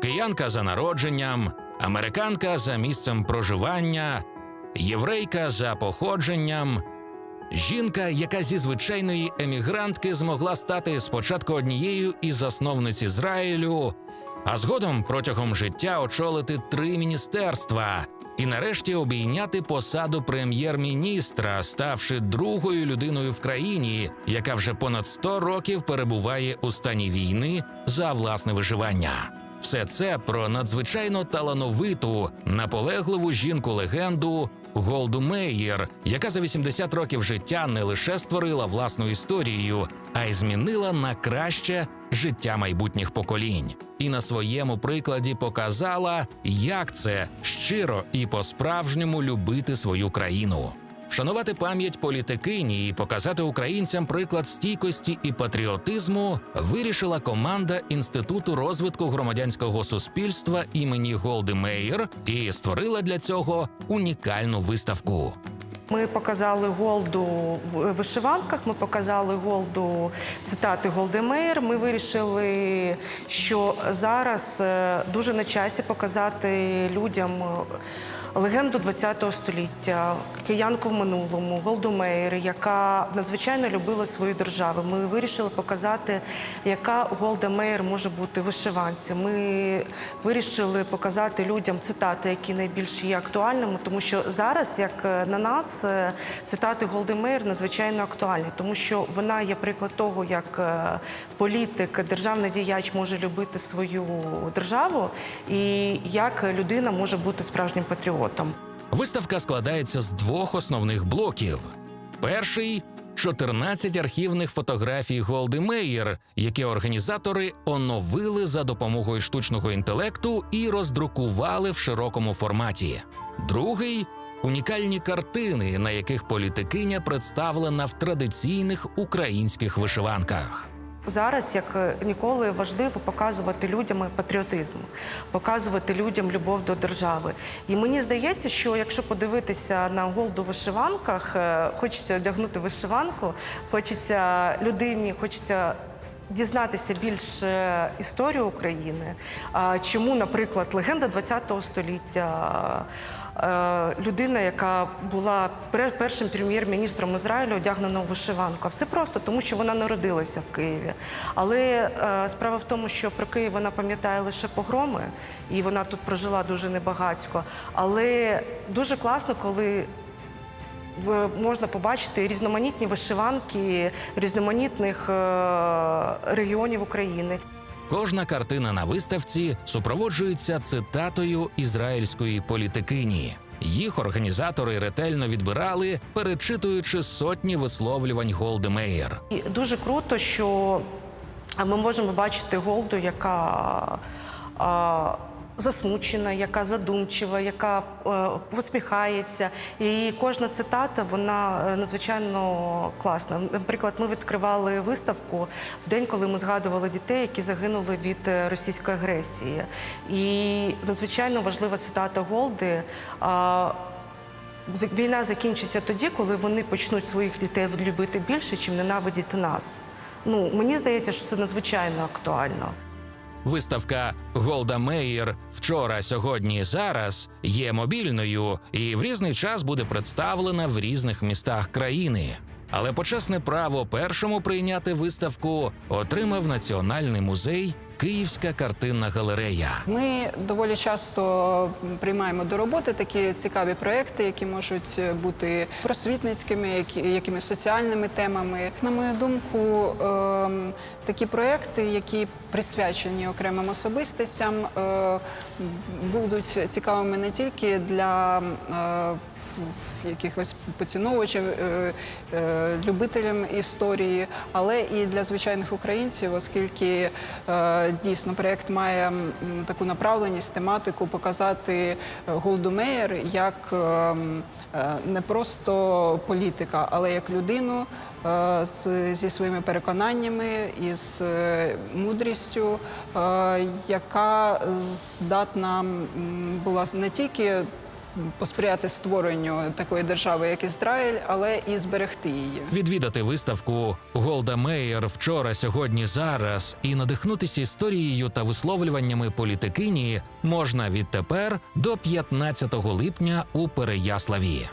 киянка за народженням, американка за місцем проживання, єврейка за походженням. Жінка, яка зі звичайної емігрантки змогла стати спочатку однією із засновниць Ізраїлю, а згодом протягом життя очолити три міністерства і нарешті обійняти посаду прем'єр-міністра, ставши другою людиною в країні, яка вже понад 100 років перебуває у стані війни за власне виживання. Все це про надзвичайно талановиту, наполегливу жінку-легенду Голду Меєр, яка за 80 років життя не лише створила власну історію, а й змінила на краще життя майбутніх поколінь. І на своєму прикладі показала, як це щиро і по-справжньому любити свою країну. Вшанувати пам'ять політикині і показати українцям приклад стійкості і патріотизму вирішила команда Інституту розвитку громадянського суспільства імені Голди Меєр і створила для цього унікальну виставку. Ми показали Голду в вишиванках, ми показали Голду цитати Голди Меєр. Ми вирішили, що зараз е, дуже на часі показати людям е, легенду ХХ століття, киянку в минулому, Голду яка надзвичайно любила свою державу. Ми вирішили показати, яка Голда може бути вишиванці. Ми вирішили показати людям цитати, які найбільш є актуальними, тому що зараз, як на нас, е, цитати Голди надзвичайно актуальні, тому що вона є приклад того, як е, політик, державний діяч може любити свою державу, і як людина може бути справжнім патріотом. Виставка складається з двох основних блоків. Перший 14 архівних фотографій Голди Меєр, які організатори оновили за допомогою штучного інтелекту і роздрукували в широкому форматі. Другий унікальні картини, на яких політикиня представлена в традиційних українських вишиванках. Зараз, як е, ніколи, важливо показувати людям патріотизм, показувати людям любов до держави. І мені здається, що якщо подивитися на голду в вишиванках, е, хочеться одягнути вишиванку, хочеться людині, хочеться. Дізнатися більше історію України, чому, наприклад, легенда ХХ століття, людина, яка була першим прем'єр-міністром Ізраїлю, одягнена у вишиванку. Все просто, тому що вона народилася в Києві. Але е, справа в тому, що про Київ вона пам'ятає лише погроми, і вона тут прожила дуже небагацько. Але дуже класно, коли в- можна побачити різноманітні вишиванки різноманітних е, регіонів України. Кожна картина на виставці супроводжується цитатою ізраїльської політикині. Їх організатори ретельно відбирали, перечитуючи сотні висловлювань Голди Меєр. І дуже круто, що ми можемо бачити Голду, яка а, засмучена, яка задумчива, яка е, посміхається. І кожна цитата вона е, надзвичайно класна. Наприклад, ми відкривали виставку в день, коли ми згадували дітей, які загинули від е, російської агресії. І надзвичайно важлива цитата Голди. Війна закінчиться тоді, коли вони почнуть своїх дітей любити більше, чим ненавидіти нас. Ну мені здається, що це надзвичайно актуально. Виставка Голда Меєр вчора, сьогодні, зараз є мобільною і в різний час буде представлена в різних містах країни. Але почесне право першому прийняти виставку отримав Національний музей Київська картинна галерея. Ми доволі часто приймаємо до роботи такі цікаві проекти, які можуть бути просвітницькими, які, якимись соціальними темами. На мою думку, ем, такі проекти, які присвячені окремим особистостям, е, будуть цікавими не тільки для е, якихось поціновувачів, е, е, любителям історії, але і для звичайних українців, оскільки е, дійсно проєкт має таку направленість, тематику показати е, Голду Меєр як не просто політика, але як людину зі своїми переконаннями і з мудрістю, яка здатна була не тільки посприяти створенню такої держави, як Ізраїль, але і зберегти її. Відвідати виставку Голда Меєр вчора, сьогодні, зараз і надихнутися історією та висловлюваннями політикині можна відтепер до 15 липня у Переяславі.